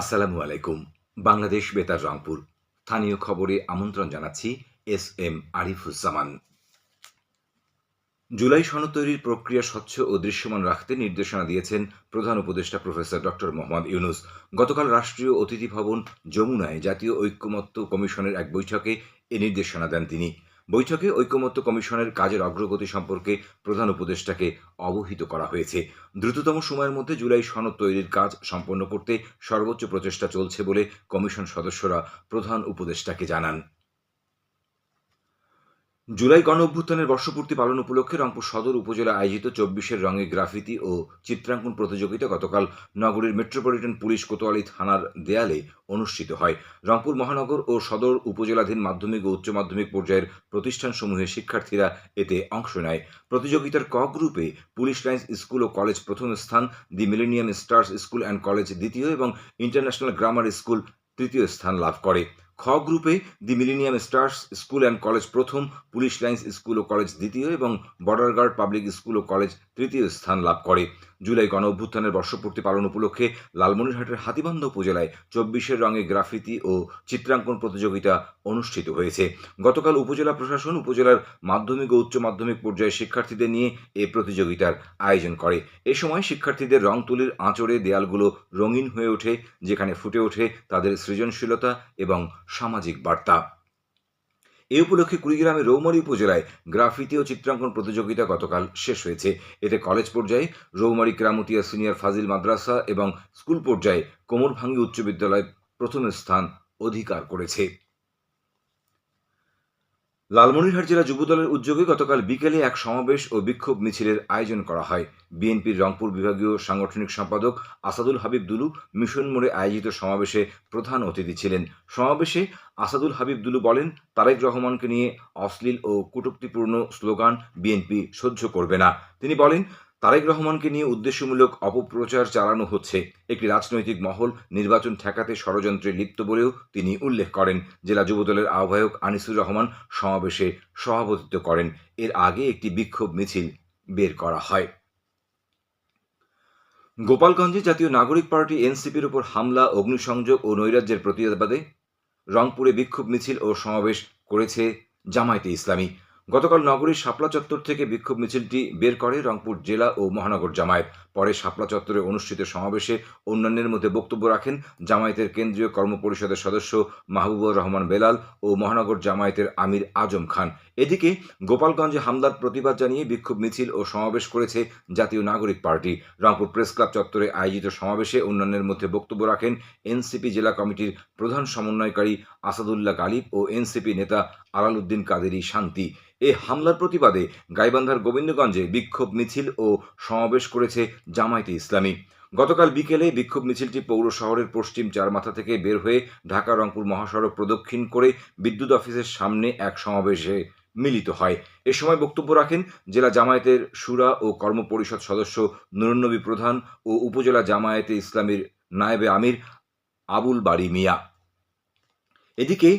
আসসালামু আলাইকুম। বাংলাদেশ বেতার রংপুর। স্থানীয় খবরে আমন্ত্রণ জানাচ্ছি এস এম আরিফুজ্জামান। জুলাই সনদ তৈরির প্রক্রিয়া স্বচ্ছ ও দৃশ্যমান রাখতে নির্দেশনা দিয়েছেন প্রধান উপদেষ্টা প্রফেসর ডক্টর মোহাম্মদ ইউনুস। গতকাল রাষ্ট্রীয় অতিথি ভবন যমুনায় জাতীয় ঐক্যমত্য কমিশনের এক বৈঠকে এ নির্দেশনা দেন তিনি। বৈঠকে ঐক্যমত্য কমিশনের কাজের অগ্রগতি সম্পর্কে প্রধান উপদেষ্টাকে অবহিত করা হয়েছে। দ্রুততম সময়ের মধ্যে জুলাই সনদ তৈরির কাজ সম্পন্ন করতে সর্বোচ্চ প্রচেষ্টা চলছে বলে কমিশন সদস্যরা প্রধান উপদেষ্টাকে জানান। জুলাই গণ অভ্যুত্থানের বর্ষপূর্তি পালন উপলক্ষে রংপুর সদর উপজেলা আয়োজিত চব্বিশের রঙে গ্রাফিতি ও চিত্রাঙ্কন প্রতিযোগিতা গতকাল নগরীর মেট্রোপলিটন পুলিশ কোতোয়ালি থানার দেয়ালে অনুষ্ঠিত হয়। রংপুর মহানগর ও সদর উপজেলাধীন মাধ্যমিক ও উচ্চ মাধ্যমিক পর্যায়ের প্রতিষ্ঠানসমূহের শিক্ষার্থীরা এতে অংশ নেয়। প্রতিযোগিতার ক গ্রুপে পুলিশ লাইন্স স্কুল ও কলেজ প্রথম স্থান, the millennium stars school and college দ্বিতীয় এবং ইন্টারন্যাশনাল গ্রামার স্কুল তৃতীয় স্থান লাভ করে। খ গ্রুপে the millennium stars school and college প্রথম, পুলিশ লাইন্স স্কুল ও কলেজ দ্বিতীয় এবং বর্ডার গার্ড পাবলিক স্কুল ও কলেজ তৃতীয় স্থান লাভ করে। জুলাই গণ অভ্যুত্থানের বর্ষপূর্তি পালন উপলক্ষে লালমনিরহাটের হাতিবান্ধ উপজেলায় চব্বিশের রঙে গ্রাফিতি ও চিত্রাঙ্কন প্রতিযোগিতা অনুষ্ঠিত হয়েছে। গতকাল উপজেলা প্রশাসন উপজেলার মাধ্যমিক ও উচ্চ মাধ্যমিক পর্যায়ে শিক্ষার্থীদের নিয়ে এ প্রতিযোগিতার আয়োজন করে। এ সময় শিক্ষার্থীদের রং তুলির আঁচড়ে দেয়ালগুলো রঙিন হয়ে ওঠে, যেখানে ফুটে ওঠে তাদের সৃজনশীলতা এবং সামাজিক বার্তা। এ উপলক্ষে কুড়িগ্রামের রৌমারী উপজেলায় গ্রাফিতি ও চিত্রাঙ্কন প্রতিযোগিতা গতকাল শেষ হয়েছে। এতে কলেজ পর্যায়ে রৌমারী গ্রামতিয়া সিনিয়র ফাজিল মাদ্রাসা এবং স্কুল পর্যায়ে কোমরভাঙ্গি উচ্চ বিদ্যালয় প্রথম স্থান অধিকার করেছে। লালমনিরহাট জেলা যুবদলের উদ্যোগে গতকাল বিকেলে এক সমাবেশ ও বিক্ষোভ মিছিলের আয়োজন করা হয়। বিএনপির রংপুর বিভাগীয় সাংগঠনিক সম্পাদক আসাদুল হাবিব দুলু মিশন মোড়ে আয়োজিত সমাবেশে প্রধান অতিথি ছিলেন। সমাবেশে আসাদুল হাবিব দুলু বলেন, তারেক রহমানকে নিয়ে অশ্লীল ও কুটুক্তিপূর্ণ স্লোগান বিএনপি সহ্য করবে না। তিনি বলেন তারেক রহমানকে নিয়ে উদ্দেশ্যমূলক অপপ্রচার চালানো হচ্ছে। একটি রাজনৈতিক মহল নির্বাচন ঠেকাতে ষড়যন্ত্রে লিপ্ত বলেও তিনি উল্লেখ করেন। জেলা যুবদলের আহ্বায়ক আনিসুর রহমান সমাবেশে সভাপতিত্ব করেন। এর আগে একটি বিক্ষোভ মিছিল বের করা হয়। গোপালগঞ্জে জাতীয় নাগরিক পার্টি এনসিপির উপর হামলা, অগ্নিসংযোগ ও নৈরাজ্যের প্রতিবাদে রংপুরে বিক্ষোভ মিছিল ও সমাবেশ করেছে জামায়াতে ইসলামী। গতকাল নগরীর শাপলা চত্বর থেকে বিক্ষোভ মিছিলটি বের করে রংপুর জেলা ও মহানগর জামায়াত। পরে শাপলা চত্বরে অনুষ্ঠিত সমাবেশে অন্যান্যের মধ্যে বক্তব্য রাখেন জামায়াতের কেন্দ্রীয় কর্মপরিষদের সদস্য মাহবুবুর রহমান বেলাল ও মহানগর জামায়াতের আমির আজম খান। এদিকে গোপালগঞ্জে হামলার প্রতিবাদ জানিয়ে বিক্ষোভ মিছিল ও সমাবেশ করেছে জাতীয় নাগরিক পার্টি। রংপুর প্রেস ক্লাব চত্বরে আয়োজিত সমাবেশে অন্যান্যের মধ্যে বক্তব্য রাখেন এনসিপি জেলা কমিটির প্রধান সমন্বয়কারী আসাদুল্লাহ গালিব ও এনসিপি নেতা আলাল উদ্দিন কাদেরি শান্তি। এ হামলার প্রতিবাদে গাইবান্ধার গোবিন্দগঞ্জে বিক্ষোভ মিছিল ও সমাবেশ করেছে জামায়াতে ইসলামী। গতকাল বিকেলে বিক্ষোভ মিছিলটি পৌর শহরের পশ্চিম চারমাথা থেকে বের হয়ে ঢাকা রংপুর মহাসড়ক প্রদক্ষিণ করে বিদ্যুৎ অফিসের সামনে এক সমাবেশে মিলিত হয়। এ সময় বক্তব্য রাখেন জেলা জামায়াতের সুরা ও কর্মপরিষদ সদস্য নুরনবী প্রধান ও উপজেলা জামায়াতে ইসলামীর নায়েবে আমির আবুল বাড়ি মিয়া। এদিকে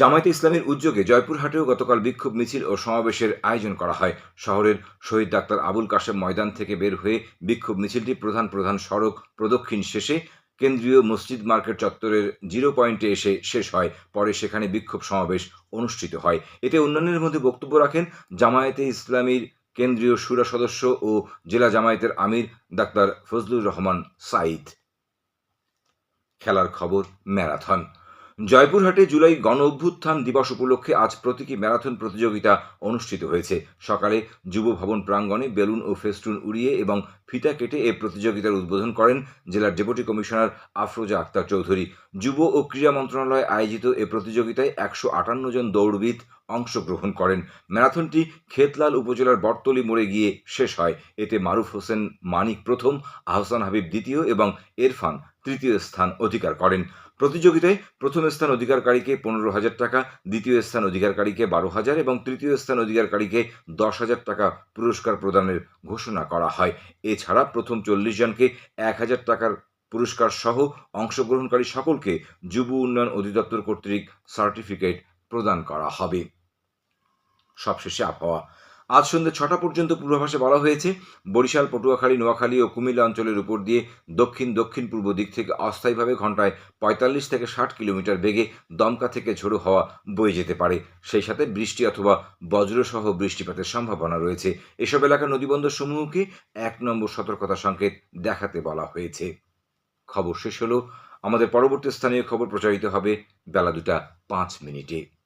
জামায়াতে ইসলামের উদ্যোগে জয়পুরহাটেও গতকাল বিক্ষোভ মিছিল ও সমাবেশের আয়োজন করা হয়। শহরের শহীদ ডাক্তার আবুল কাশেম ময়দান থেকে বের হয়ে বিক্ষোভ মিছিলটি প্রধান প্রধান সড়ক প্রদক্ষিণ শেষে কেন্দ্রীয় মসজিদ মার্কেট চত্বরের জিরো পয়েন্টে এসে শেষ হয়। পরে সেখানে বিক্ষোভ সমাবেশ অনুষ্ঠিত হয়। এতে অন্যান্যের মধ্যে বক্তব্য রাখেন জামায়াতে ইসলামীর কেন্দ্রীয় সুরা সদস্য ও জেলা জামায়াতের আমির ডাক্তার ফজলুর রহমান সাইদ খেলার খবর ম্যারাথন। জয়পুরহাটে জুলাই গণ অভ্যুত্থান দিবস উপলক্ষে আজ প্রতীকী ম্যারাথন প্রতিযোগিতা অনুষ্ঠিত হয়েছে। সকালে যুব ভবন প্রাঙ্গণে বেলুন ও ফেস্টুন উড়িয়ে এবং ফিতা কেটে এ প্রতিযোগিতার উদ্বোধন করেন জেলার ডেপুটি কমিশনার আফরোজা আক্তার চৌধুরী। যুব ও ক্রীড়া মন্ত্রণালয় আয়োজিত এ প্রতিযোগিতায় একশো আটান্ন জন দৌড়বিদ অংশগ্রহণ করেন। ম্যারাথনটি খেতলাল উপজেলার বটতলি মোড়ে গিয়ে শেষ হয়। এতে মারুফ হোসেন মানিক প্রথম, আহসান হাবিব দ্বিতীয় এবং এরফান তৃতীয় স্থান অধিকার করেন। প্রতিযোগিতায় প্রথম স্থান অধিকারকারীকে পনেরো হাজার টাকা, দ্বিতীয় স্থান অধিকারকারীকে বারো হাজার এবং তৃতীয় স্থান অধিকারকারীকে দশ হাজার টাকা পুরস্কার প্রদানের ঘোষণা করা হয়। এছাড়া প্রথম চল্লিশ জনকে এক হাজার টাকার পুরস্কার সহ অংশগ্রহণকারী সকলকে যুব উন্নয়ন অধিদপ্তর কর্তৃক সার্টিফিকেট প্রদান করা হবে। সবশেষে আবহাওয়া। আজ সন্ধ্যে ছটা পর্যন্ত পূর্বাভাসে বলা হয়েছে, বরিশাল, পটুয়াখালী, নোয়াখালী ও কুমিল্লা অঞ্চলের উপর দিয়ে দক্ষিণ দক্ষিণ পূর্ব দিক থেকে অস্থায়ীভাবে ঘন্টায় পঁয়তাল্লিশ থেকে ষাট কিলোমিটার বেগে দমকা থেকে ঝোড়ো হওয়া বয়ে যেতে পারে। সেই সাথে বৃষ্টি অথবা বজ্রসহ বৃষ্টিপাতের সম্ভাবনা রয়েছে। এসব এলাকার নদীবন্দর সমূহকে এক নম্বর সতর্কতা সংকেত দেখাতে বলা হয়েছে। খবর শেষ হলো। আমাদের পরবর্তী স্থানীয় খবর প্রচারিত হবে বেলা দুটা পাঁচ মিনিটে।